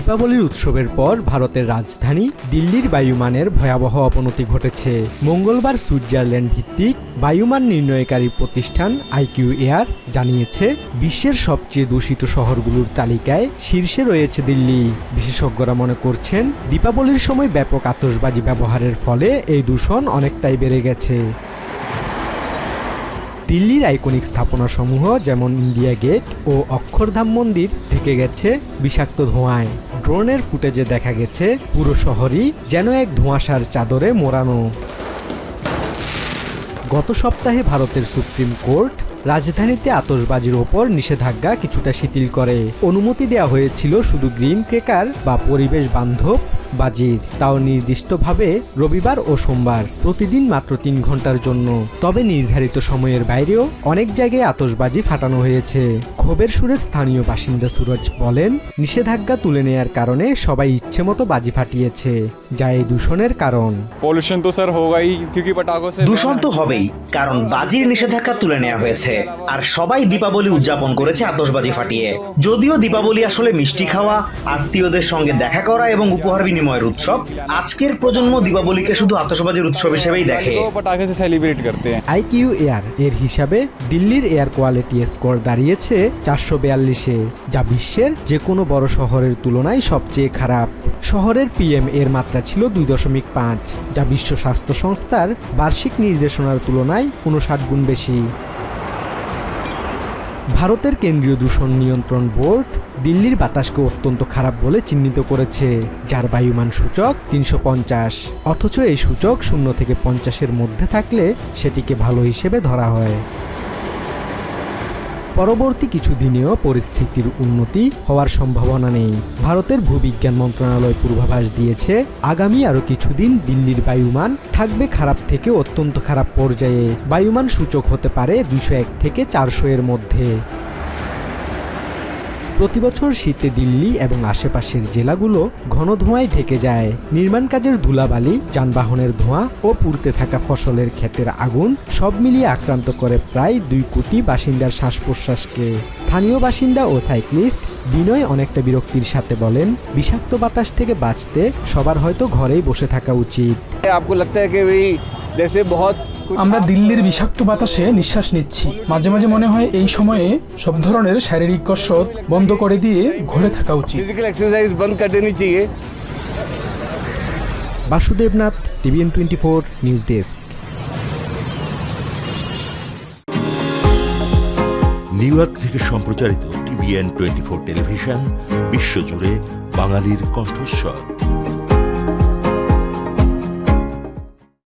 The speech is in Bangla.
দীপাবলির উৎসবের পর ভারতের রাজধানী দিল্লির বায়ুমানের ভয়াবহ অবনতি ঘটেছে। মঙ্গলবার সুইজারল্যান্ড ভিত্তিক বায়ুমান নির্ণয়কারী প্রতিষ্ঠান আইকিউ এয়ার জানিয়েছে, বিশ্বের সবচেয়ে দূষিত শহরগুলোর তালিকায় শীর্ষে রয়েছে দিল্লি। বিশেষজ্ঞরা মনে করছেন, দীপাবলির সময় ব্যাপক আতশবাজি ব্যবহারের ফলে এই দূষণ অনেকটাই বেড়ে গেছে। দিল্লির আইকনিক স্থাপনাসমূহ যেমন ইন্ডিয়া গেট ও অক্ষরধাম মন্দির থেকে গেছে বিষাক্ত ধোঁয়ায়। ড্রোনের ফুটেজে দেখা গেছে পুরো শহরই যেন এক ধোঁয়াশার চাদরে মোড়ানো। গত সপ্তাহে ভারতের সুপ্রিম কোর্ট রাজধানীতে আতসবাজির ওপর নিষেধাজ্ঞা কিছুটা শিথিল করে। অনুমতি দেওয়া হয়েছিল শুধু গ্রিন ক্রেকার বা পরিবেশ বান্ধব বাজির তাও নির্দিষ্টভাবে রবিবার ও সোমবার প্রতিদিন মাত্র তিন ঘণ্টার জন্য। তবে নির্ধারিত সময়ের বাইরেও অনেক জায়গায় আতসবাজি ফাটানো হয়েছে। ক্ষোভের সুরে স্থানীয় বাসিন্দা সুরজ বলেন নিষেধাজ্ঞা তুলে নেয়ার কারণে সবাই ইচ্ছে মতো বাজি ফাটিয়েছে যা এই দূষণের কারণ। পলিউশন তো স্যার হোগাই কিউকি পটাখো সে দূষণ তো হবেই কারণ বাজির নিষেধাজ্ঞা তুলে নেওয়া হয়েছে। আর সবাই দীপাবলি উদযাপন করেছে আতসবাজি ফাটিয়ে। যদিও দীপাবলি আসলে মিষ্টি খাওয়া আত্মীয়দের সঙ্গে দেখা করা এবং উপহার বিনিময় বিনিময়ের উৎসব। আজকের প্রজন্ম দীপাবলিকে শুধু আতশবাজির উৎসব হিসেবেই দেখে। সেলিব্রেট করতে। আইকিউ এয়ার এর হিসাবে দিল্লির এয়ার কোয়ালিটি স্কোর দাঁড়িয়েছে চারশো বিয়াল্লিশে যা বিশ্বের যে কোনো বড় শহরের তুলনায় সবচেয়ে খারাপ। শহরের পিএম এর মাত্রা ছিল দুই দশমিক পাঁচ যা বিশ্ব স্বাস্থ্য সংস্থার বার্ষিক নির্দেশনার তুলনায় উনষাট গুণ বেশি। ভারতের কেন্দ্রীয় দূষণ নিয়ন্ত্রণ বোর্ড দিল্লির বাতাসকে অত্যন্ত খারাপ বলে চিহ্নিত করেছে, যার বায়ুমান সূচক তিনশো পঞ্চাশ। অথচ এই সূচক শূন্য থেকে পঞ্চাশের মধ্যে থাকলে সেটিকে ভালো হিসেবে ধরা হয়। পরবর্তী কিছু দিনেও পরিস্থিতির উন্নতি হওয়ার সম্ভাবনা নেই। ভারতের ভূবিজ্ঞান মন্ত্রণালয় পূর্বাভাস দিয়েছে, আগামী আরও কিছুদিন দিল্লির বায়ুমান থাকবে খারাপ থেকে অত্যন্ত খারাপ পর্যায়ে। বায়ুমান সূচক হতে পারে দুশো এক থেকে চারশো এর মধ্যে। প্রতিবছর শীতে দিল্লি এবং আশেপাশের জেলাগুলো ঘন ধোঁয়ায় ঢেকে যায়। নির্মাণ কাজের ধুলাবালি, যানবাহনের ধোঁয়া ও পুড়তে থাকা ফসলের ক্ষেতের আগুন সব মিলিয়ে আক্রান্ত করে প্রায় দুই কোটি বাসিন্দার শ্বাস প্রশ্বাসকে স্থানীয় বাসিন্দা ও সাইক্লিস্ট বিনয় অনেকটা বিরক্তির সাথে বলেন, বিষাক্ত বাতাস থেকে বাঁচতে সবার হয়তো ঘরেই বসে থাকা উচিত। আমরা দিল্লির বিষাক্ত বাতাসে নিঃশ্বাস নিচ্ছি। মাঝে মাঝে মনে হয় এই সময়ে সব ধরনের শারীরিক কসরত বন্ধ করে দিয়ে ঘরে থাকা উচিত। এক্সারসাইজ বন্ধ করে দেনি চাইয়ে Basudebnath TVN twenty four news desk. New York থেকে সম্প্রচারিত টিভিএন টোয়েন্টি ফোর টেলিভিশন বিশ্বজুড়ে বাঙালির কণ্ঠস্বর।